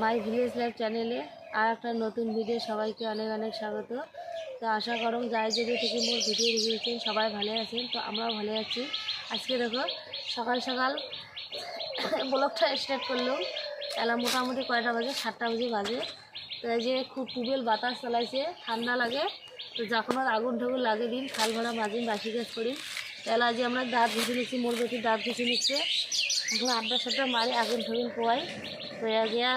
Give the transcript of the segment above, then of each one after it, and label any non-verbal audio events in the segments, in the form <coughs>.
My village life চ্যানেলে আর একটা নতুন ভিডিও সবাইকে অনেক অনেক স্বাগত। তো আশা করো যাই যদি থেকে মোর ভিডিও দেখেছেন সবাই ভালো আছেন, তো আমরাও ভালো আছি। আজকে দেখো, সকাল সকাল <coughs> ব্লগটা স্টার্ট করলাম। এলা মোটামুটি কয়টা বাজে? সাতটা বাজে বাজে। তো এই যে খুব টুবেল বাতাস চালাইছে, ঠান্ডা লাগে। তো যখন আর আগুন ঠাগুন লাগে দিন, খাল ভাড়া মাঝিন বাসি কাজ করি। এলা যে আমরা দাঁত ঘুষে নিচ্ছি, মোর বেশি দাঁত ঘুষে নিচ্ছে। আড্ডা সাড্ডা মারি আগুন ঠাগুন পোয়াই এ গিয়া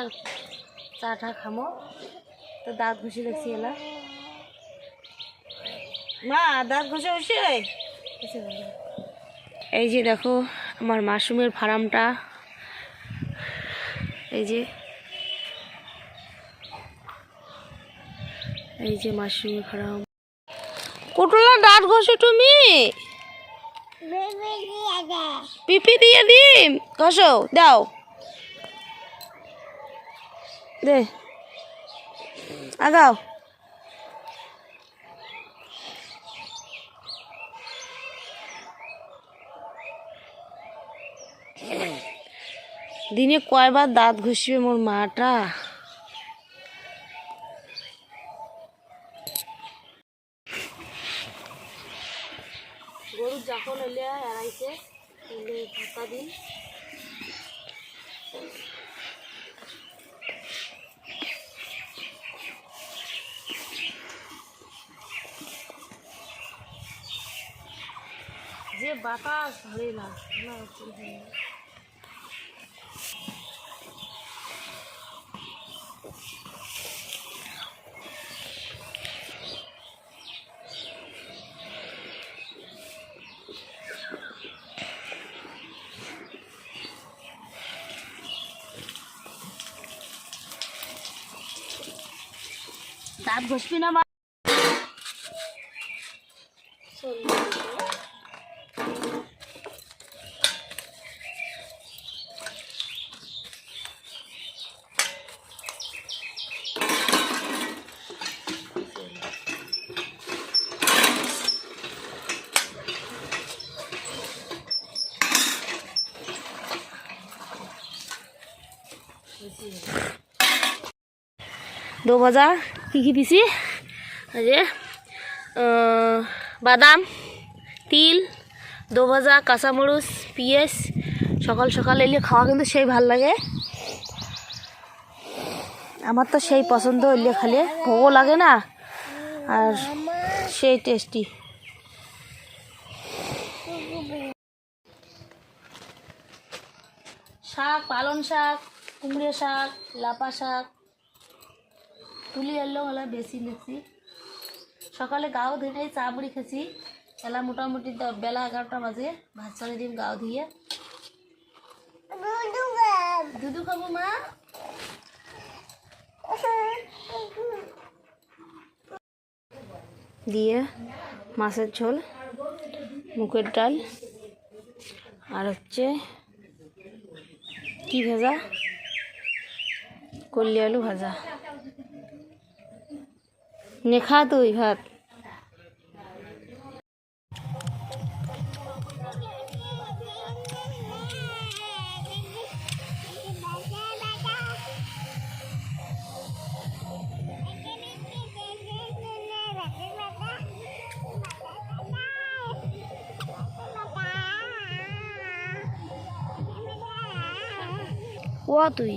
চা টা খামো। তো দাঁত ঘুষে দেখছি এলা। মা দাঁত ঘষে বসে এই যে দেখো আমার মাশরুমের ফার্মটা। এই যে। এই যে মাশরুমের ফার্ম। কুটুলা দাঁত ঘষে তুমি। পিপি দিয়ে দিম ঘষো দাও। দে। আগাও। দিনে কয়বার দাঁত ঘষবে মোর মাটা? গরু যখন এলে এড়াইছে এলে ঢাকা দিন। যে বাতাস ধরে না না হচ্ছে না। দাঁত ঘষবি না মা দো ভাজা কী কী দিছি? যে বাদাম, তিল, দো ভাজা কাঁচামরিচ, পিঁয়াজ, সকাল সকাল এলে খাওয়া কিন্তু সেই ভালো লাগে। আমার তো সেই পছন্দ এলে খালে। ভোগও লাগে না, আর সেই টেস্টি শাক, পালং শাক, কুমড়ো শাক, লাপা শাক। তুলি এলো হলে বেশি লেছি সকালে গাও ধুয়ে চা মুড়ি খেছি। এলা মোটামুটি বেলা এগারোটা বাজে ভাত চালি দিম গাও ধুয়ে। দুধু খাব মা। দিয়ে মাছের ঝোল মুখের ডাল আর হচ্ছে কি ভাজা? কল্লি আলু ভাজা। নে খা তুই ভাত ও তুই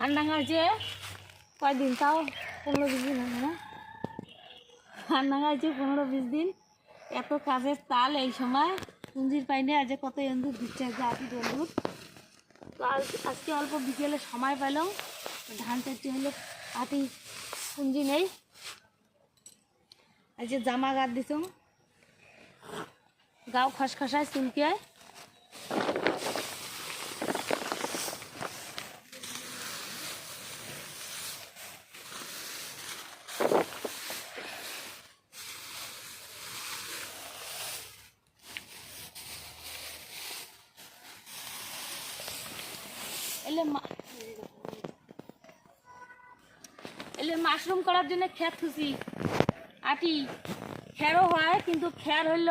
ঠান্ডা হয়েছে কয়দিন, তাও পনেরো বিশ দিন হবে না? ঠান্ডা হয়েছে পনেরো বিশ দিন, এত কাজের তাল এই সময়। পুঞ্জির পাইনে আজ কত এন্দুর দিচ্ছে, যে আটি এন্দুর। তো আজ, আজকে অল্প বিকেলে সময় পেলাম, ধান চারটি হলে আটি পুঞ্জি নেই। যে জামা গাদ দিছুম গাও খসখসায় চুলকিয়ায় এলে মাশরুম করার জন্য খেত খুশি। আটি খেরও হয় কিন্তু খের হইল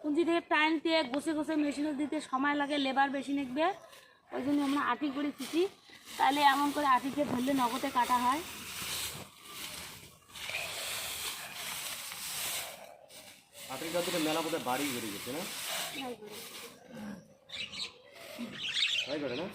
পুঁজি থেকে টাইম দিয়ে ঘষে ঘষে মেশিনে দিতে সময় লাগে লেবার বেশি নেকবে। ওই জন্য আমরা আটি করে শিখি তাহলে এমন করে আটিকে ধরলে নগদে কাটা হয়। আটের কাছে মেলা বোধহয় বাড়ি গেছে না? তাই করে না?